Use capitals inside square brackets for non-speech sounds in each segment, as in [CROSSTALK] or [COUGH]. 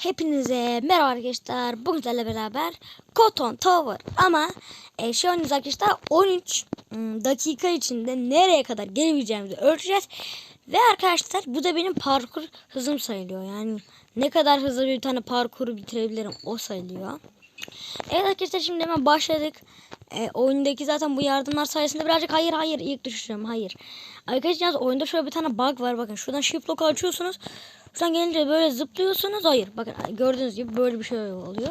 Hepinize merhaba arkadaşlar. Bugün sizlerle beraber Cotton Tower ama e, şey oynayacağız arkadaşlar 13 ım, dakika içinde nereye kadar gelebileceğimizi ölçeceğiz. Ve arkadaşlar bu da benim parkur hızım sayılıyor. Yani ne kadar hızlı bir tane parkuru bitirebilirim o sayılıyor. Evet arkadaşlar şimdi hemen başladık. E, oyundaki zaten bu yardımlar sayesinde birazcık hayır hayır ilk düşüşüm hayır. Arkadaşlar oyunda şöyle bir tane bug var bakın şuradan shift lock açıyorsunuz. Şuradan gelince böyle zıplıyorsunuz hayır bakın gördüğünüz gibi böyle bir şey oluyor.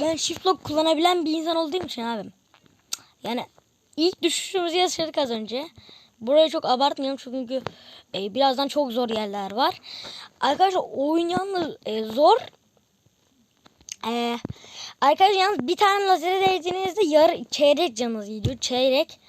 Ben shift lock kullanabilen bir insan olduğum için abim. Yani ilk düşüşümüzü yaşadık az önce. Burayı çok abartmıyorum çünkü e, birazdan çok zor yerler var. Arkadaşlar oyun yalnız e, zor ee, arkadaşlar yalnız bir tane lazere değdiğinizde yarı çeyrek canınız gidiyor. Çeyrek.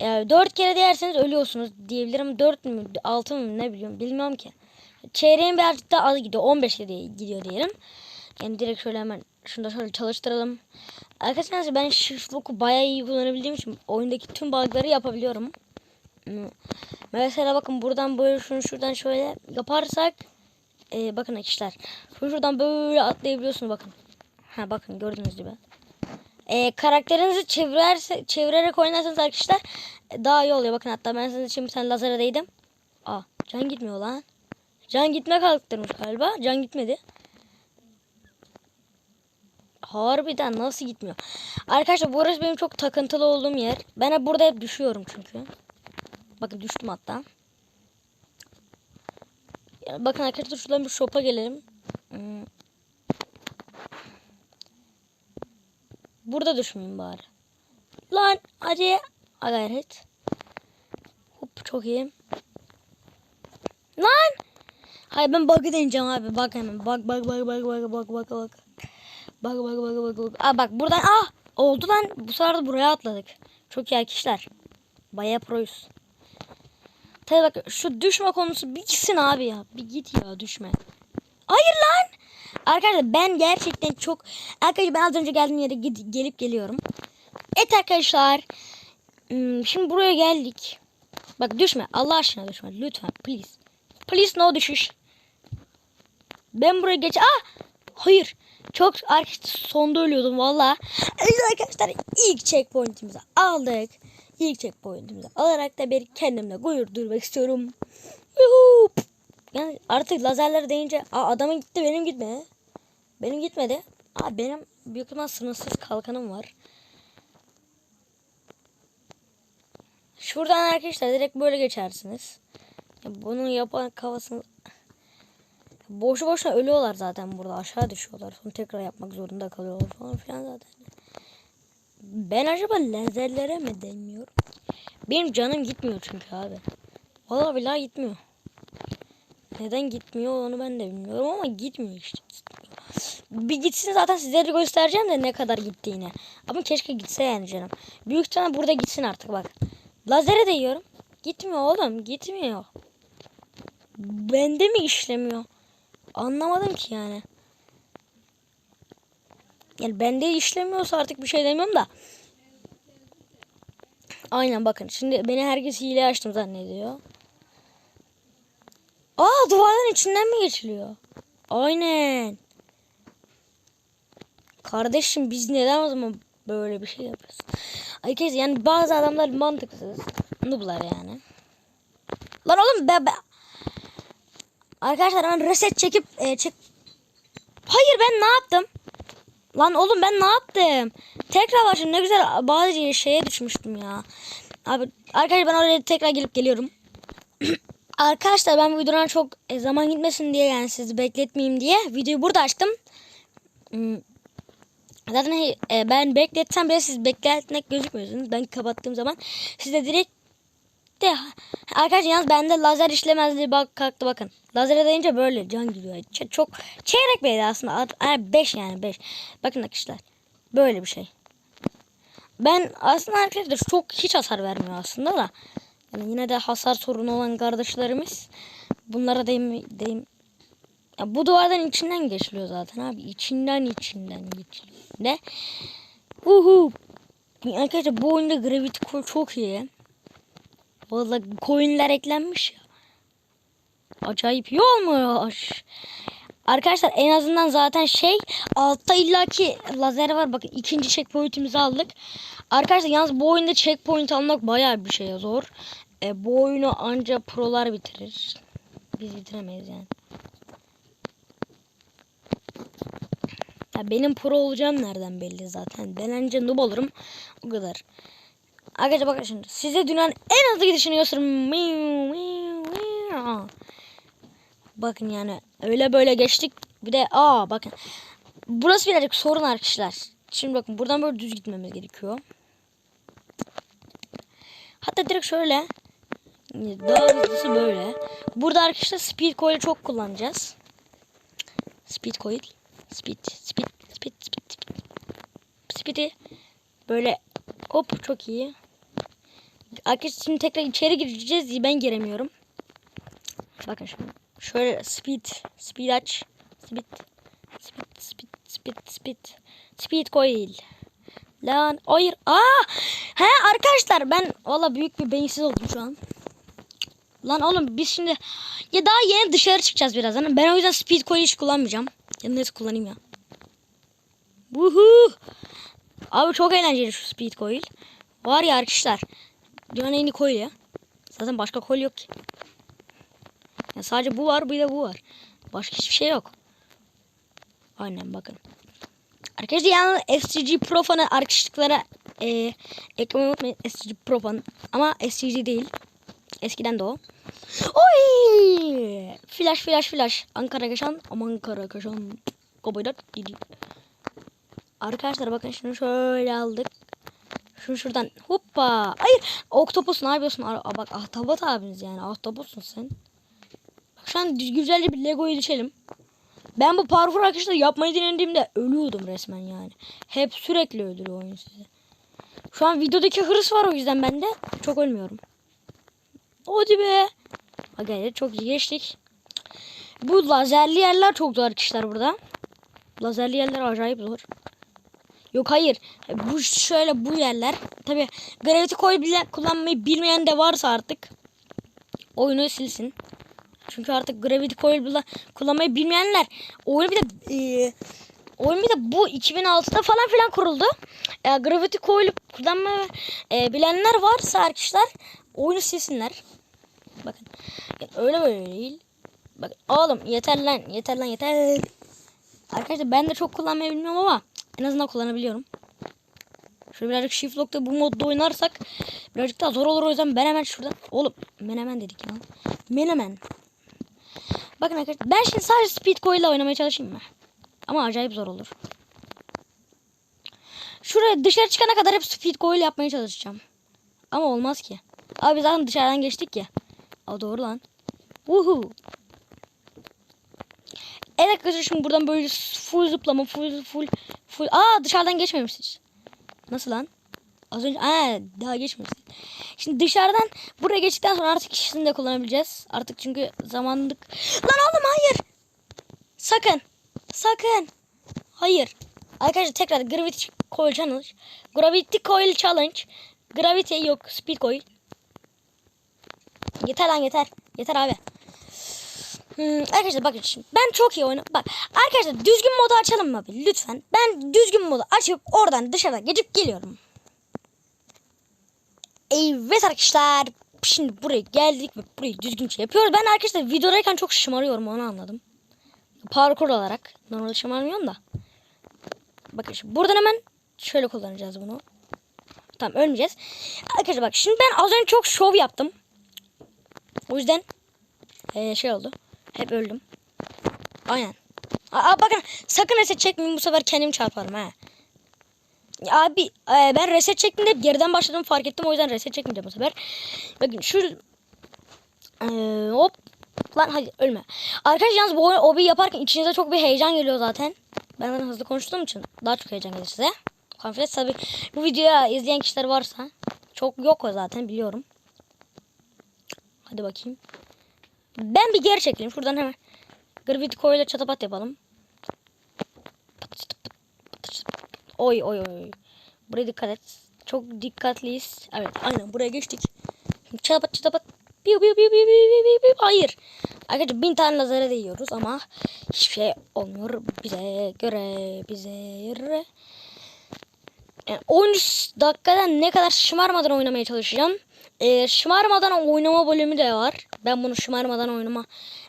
Ee, dört kere değerseniz ölüyorsunuz diyebilirim. Dört mü altı mı ne biliyorum bilmiyorum ki. Çeyreğin birazcık daha az gidiyor. 15 kere gidiyor diyelim. Yani direkt şöyle hemen şunu da şöyle çalıştıralım. Arkadaşlar ben shift lock'u bayağı iyi kullanabildiğim için oyundaki tüm bug'ları yapabiliyorum. Mesela bakın buradan böyle şunu şuradan şöyle yaparsak e, bakın arkadaşlar. Şunu şuradan böyle atlayabiliyorsunuz bakın. Ha bakın gördüğünüz gibi. Ee, karakterinizi çevirerse, çevirerek oynarsanız arkadaşlar e, daha iyi oluyor. Bakın hatta ben sizin için bir tane lazere değdim. Aa can gitmiyor lan. Can gitme kalktırmış galiba. Can gitmedi. Harbiden nasıl gitmiyor? Arkadaşlar burası benim çok takıntılı olduğum yer. Ben hep burada hep düşüyorum çünkü. Bakın düştüm hatta. Ya bakın arkadaşlar şuradan bir shop'a gelelim. Hmm. Burada düşmeyeyim bari. Lan. Ha gayret. Hop çok iyi. Lan. Hayır ben bug'ı deneyeceğim abi. Bak hemen. Bak bak bak bak bak bak bak bak. Bak bak bak bak bak. Aa bak buradan ah oldu lan. Bu sefer de buraya atladık. Çok iyi arkadaşlar. Baya proyuz. Tabi bak şu düşme konusu bir gitsin abi ya. Bir git ya düşme. Hayır lan. Arkadaşlar ben gerçekten çok arkadaşlar ben az önce geldiğim yere gid- gelip geliyorum. Evet arkadaşlar. Hmm, Şimdi buraya geldik. Bak düşme. Allah aşkına düşme. Lütfen. Please. Please no düşüş. Ben buraya geç. Ah! Hayır. Çok arkadaşlar sonda ölüyordum valla. Evet arkadaşlar ilk checkpointimizi aldık. İlk checkpointimizi alarak da bir kendimle gurur duymak istiyorum. Yuhuu. Yani artık lazerleri deyince Aa, adamın gitti benim gitme. Benim gitmedi. Aa, benim büyük ihtimal sınırsız kalkanım var. Şuradan arkadaşlar direkt böyle geçersiniz. Bunu yapan kafasını boşu boşuna ölüyorlar zaten burada aşağı düşüyorlar. Sonra tekrar yapmak zorunda kalıyorlar falan filan zaten. Ben acaba lazerlere mi deniyorum? Benim canım gitmiyor çünkü abi. Vallahi billahi gitmiyor. Neden gitmiyor onu ben de bilmiyorum ama gitmiyor işte. Bir gitsin zaten sizlere göstereceğim de ne kadar gittiğini. Ama keşke gitse yani canım. Büyük ihtimal burada gitsin artık bak. Lazere değiyorum. Gitmiyor oğlum gitmiyor. Bende mi işlemiyor? Anlamadım ki yani. Yani bende işlemiyorsa artık bir şey demiyorum da. Aynen bakın. Şimdi beni herkes hile açtım zannediyor. Aa duvarların içinden mi geçiliyor? Aynen. Kardeşim biz neden o zaman böyle bir şey yapıyoruz? Arkadaşlar yani bazı adamlar mantıksız. Nublar yani. Lan oğlum be be. Arkadaşlar ben reset çekip e, çek. Hayır ben ne yaptım? Lan oğlum ben ne yaptım? Tekrar başladım. Ne güzel bazı şeye düşmüştüm ya. Abi arkadaşlar ben oraya tekrar gelip geliyorum. [CLEARS THROAT] Arkadaşlar ben bu videodan çok e, zaman gitmesin diye yani sizi bekletmeyeyim diye videoyu burada açtım. Hmm. Zaten e, ben bekletsem bile siz bekletmek gözükmüyorsunuz. Ben kapattığım zaman siz de direkt de arkadaşlar yalnız bende lazer işlemezliği bak kalktı bakın. Lazere deyince böyle can gidiyor. Ç- çok çeyrek beydi aslında. 5 yani 5. Bakın arkadaşlar. Böyle bir şey. Ben aslında arkadaşlar çok hiç hasar vermiyor aslında da. Yani yine de hasar sorunu olan kardeşlerimiz bunlara deyim, deyim. Ya bu duvardan içinden geçiliyor zaten abi. İçinden içinden geçiliyor. Ne? Uhu. Arkadaşlar bu oyunda Gravity Core çok iyi. Vallahi coinler eklenmiş ya. Acayip iyi olmuş. Arkadaşlar en azından zaten şey altta illaki lazer var. Bakın ikinci checkpoint'imizi aldık. Arkadaşlar yalnız bu oyunda checkpoint almak bayağı bir şey zor. E, bu oyunu anca prolar bitirir. Biz bitiremeyiz yani. Ya benim pro olacağım nereden belli zaten. Ben önce noob olurum. O kadar. Arkadaşlar bakın şimdi. Size dünyanın en hızlı gidişini gösteririm. Bakın yani öyle böyle geçtik. Bir de aa bakın. Burası birazcık sorun arkadaşlar. Şimdi bakın buradan böyle düz gitmemiz gerekiyor. Hatta direkt şöyle. Daha hızlısı böyle. Burada arkadaşlar speed coil'i çok kullanacağız. Speed coil. Speed, speed, speed, speed, speed. Speed'i böyle hop çok iyi. Arkadaşlar şimdi tekrar içeri gireceğiz. Ben giremiyorum. Bakın şimdi. Şöyle speed, speed aç. Speed, speed, speed, speed, speed. Speed coil. Lan hayır. Aa! He arkadaşlar ben valla büyük bir beyinsiz oldum şu an. Lan oğlum biz şimdi ya daha yeni dışarı çıkacağız birazdan. Ben o yüzden speed coil hiç kullanmayacağım. Ya neyse kullanayım ya. Vuhu. Abi çok eğlenceli şu speed coil. Var ya arkadaşlar. Dünyanın en iyi coil ya. Zaten başka coil yok ki. Ya sadece bu var bir de bu var. Başka hiçbir şey yok. Aynen bakın. Arkadaşlar yani SCG Pro fanı arkadaşlıklara e, eklemeyi unutmayın. SCG Pro fan. Ama SCG değil. Eskiden de o. Oy! Flash flash flash. Ankara kaşan. Aman Ankara kaşan. Dedi. Arkadaşlar bakın şunu şöyle aldık. Şunu şuradan hoppa. Hayır. Oktopus ne yapıyorsun? Aa, bak ahtapot abiniz yani. Ahtapotsun sen. Şu an güzelce bir Lego'yu düşelim. Ben bu parkur arkadaşlar yapmayı denediğimde ölüyordum resmen yani. Hep sürekli öldürüyor oyun sizi. Şu an videodaki hırs var o yüzden bende. Çok ölmüyorum. Hadi be. Ha gayret çok iyi geçtik. Bu lazerli yerler çok zor arkadaşlar burada. Lazerli yerler acayip zor. Yok hayır. Bu şöyle bu yerler. Tabi gravity coil bile kullanmayı bilmeyen de varsa artık oyunu silsin. Çünkü artık gravity coil kullanmayı bilmeyenler oyunu bir de e, oyun bir de bu 2006'da falan filan kuruldu. E, gravity coil kullanmayı e, bilenler varsa arkadaşlar oyunu silsinler. Bakın. Yani öyle böyle değil. Bak oğlum yeter lan yeter lan yeter. Arkadaşlar ben de çok kullanmayı bilmiyorum ama en azından kullanabiliyorum. Şöyle birazcık shift lock'ta bu modda oynarsak birazcık daha zor olur o yüzden ben hemen şuradan oğlum menemen dedik ya. Menemen. Bakın arkadaşlar ben şimdi sadece speed coil ile oynamaya çalışayım mı? Ama acayip zor olur. Şuraya dışarı çıkana kadar hep speed coil yapmaya çalışacağım. Ama olmaz ki. Abi zaten dışarıdan geçtik ya. Aa doğru lan. Woohoo. Evet arkadaşlar şimdi buradan böyle full zıplama full full full. Aa dışarıdan geçmemişiz. Nasıl lan? Az önce aa daha geçmemişiz. Şimdi dışarıdan buraya geçtikten sonra artık ikisini de kullanabileceğiz. Artık çünkü zamanlık. Lan oğlum hayır. Sakın. Sakın. Hayır. Arkadaşlar tekrar Gravity Coil Challenge. Gravity Coil Challenge. Gravity yok. Speed Coil. Yeter lan yeter. Yeter abi. Hmm, arkadaşlar bakın şimdi ben çok iyi oynadım. Bak arkadaşlar düzgün modu açalım mı abi lütfen. Ben düzgün modu açıp oradan dışarıdan geçip geliyorum. Evet arkadaşlar. Şimdi buraya geldik ve burayı düzgün şey yapıyoruz. Ben arkadaşlar videodayken çok şımarıyorum onu anladım. Parkur olarak. Normalde şımarmıyorum da. Bakın şimdi buradan hemen şöyle kullanacağız bunu. Tamam ölmeyeceğiz. Arkadaşlar bak şimdi ben az önce çok şov yaptım. O yüzden ee, şey oldu. Hep öldüm. Aynen. Aa, bakın sakın reset çekmeyin bu sefer kendim çarparım ha. Abi e, ben reset çektiğimde hep geriden başladım fark ettim o yüzden reset çekmeyeceğim bu sefer. Bakın şu e, hop lan hadi ölme. Arkadaşlar yalnız bu obi yaparken içinize çok bir heyecan geliyor zaten. Ben zaten hızlı konuştuğum için daha çok heyecan gelir size. Konfres tabi bu videoya izleyen kişiler varsa çok yok o zaten biliyorum. Hadi bakayım. Ben bir geri çekeyim. Şuradan hemen Gravity Coil'e çatapat yapalım. Oy oy oy. Buraya dikkat et. Çok dikkatliyiz. Evet aynen buraya geçtik. Çatapat çatapat. Biu biu biu biu biu biu biu. Hayır. Arkadaşlar bin tane lazere değiyoruz ama hiçbir şey olmuyor bize göre bize göre. Yani 13 dakikada ne kadar şımarmadan oynamaya çalışacağım. Ee, şımarmadan oynama bölümü de var. Ben bunu şımarmadan oynama.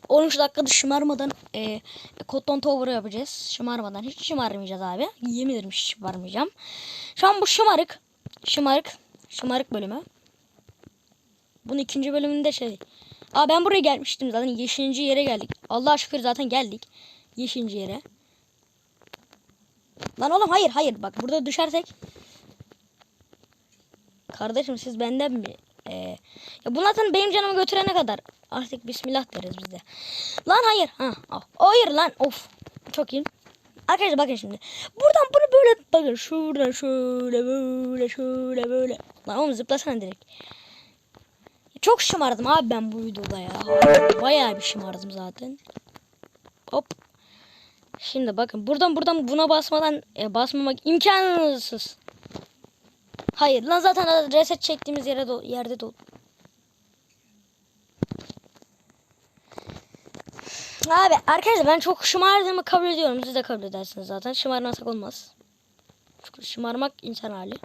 13 dakikada şımarmadan e, Cotton Tower yapacağız. Şımarmadan hiç şımarmayacağız abi. Yemin ederim hiç şımarmayacağım. Şu an bu şımarık. Şımarık. Şımarık bölümü. Bunun ikinci bölümünde şey. Aa ben buraya gelmiştim zaten. Yeşinci yere geldik. Allah'a şükür zaten geldik. Yeşinci yere. Lan oğlum hayır hayır bak burada düşersek. Kardeşim siz benden mi? Ee, ya bu zaten benim canımı götürene kadar artık bismillah deriz biz de. Lan hayır. Ha, al. Hayır lan. Of. Çok iyi. Arkadaşlar bakın şimdi. Buradan bunu böyle bakın. Şuradan şöyle böyle şöyle böyle. Lan oğlum zıplasana direkt. Çok şımardım abi ben bu videoda ya. Bayağı bir şımardım zaten. Hop. Şimdi bakın buradan buradan buna basmadan e, basmamak imkansız. Hayır lan zaten reset çektiğimiz yere do yerde do Abi arkadaşlar ben çok şımardığımı kabul ediyorum. Siz de kabul edersiniz zaten. Şımarmasak olmaz. Çünkü şımarmak insan hali.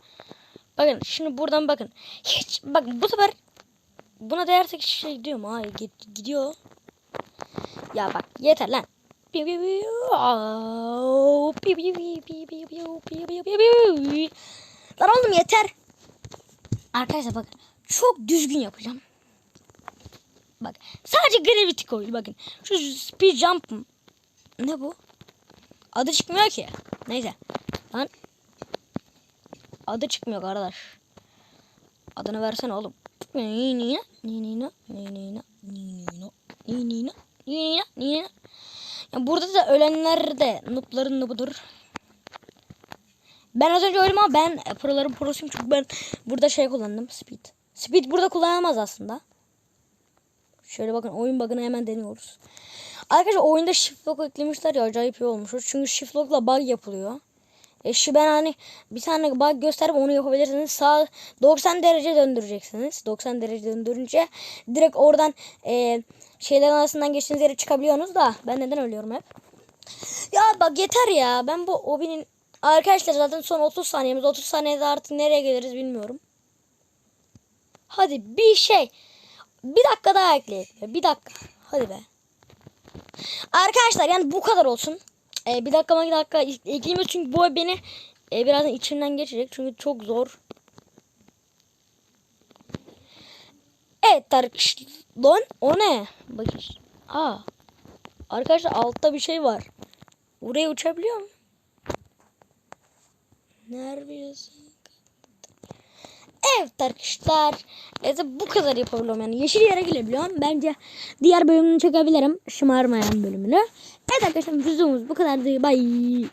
Bakın şimdi buradan bakın. Hiç bak bu sefer buna değersek şey diyorum. Hayır git, gidiyor. Ya bak yeter lan. Piu Lan oğlum yeter. Arkadaşlar bakın. Çok düzgün yapacağım. Bak. Sadece gravity coil bakın. Şu speed jump? Ne bu? Adı çıkmıyor ki. Neyse. Lan. Adı çıkmıyor arkadaş. Adını versene oğlum. Nina, Nina, Nina, Nina, Nina, Nina, Nina. Yani burada da ölenler de noobların noobudur. Ben az önce öldüm ama ben proların prosuyum çünkü ben burada şey kullandım speed. Speed burada kullanılmaz aslında. Şöyle bakın oyun bug'ını hemen deniyoruz. Arkadaşlar oyunda shift lock eklemişler ya acayip iyi olmuş. Çünkü shift lock'la bug yapılıyor. E şu ben hani bir tane bug gösterip onu yapabilirsiniz. Sağ 90 derece döndüreceksiniz. 90 derece döndürünce direkt oradan e, şeylerin arasından geçtiğiniz yere çıkabiliyorsunuz da ben neden ölüyorum hep? Ya bak yeter ya. Ben bu obinin arkadaşlar zaten son 30 saniyemiz. 30 saniyede artık nereye geliriz bilmiyorum. Hadi bir şey. Bir dakika daha ekleyelim. Bir dakika. Hadi be. Arkadaşlar yani bu kadar olsun. Ee, bir dakika bir dakika ekleyeyim çünkü bu beni e, birazdan içinden geçecek. Çünkü çok zor. Evet arkadaşlar. Lan o ne? Bakın. Aa. Arkadaşlar altta bir şey var. Buraya uçabiliyor mu? Neredesin? Evet arkadaşlar. Evet, bu kadar yapabiliyorum yani. Yeşil yere girebiliyorum. Bence diğer bölümünü çekebilirim. Şımarmayan bölümünü. Evet arkadaşlar videomuz bu kadardı. Bye.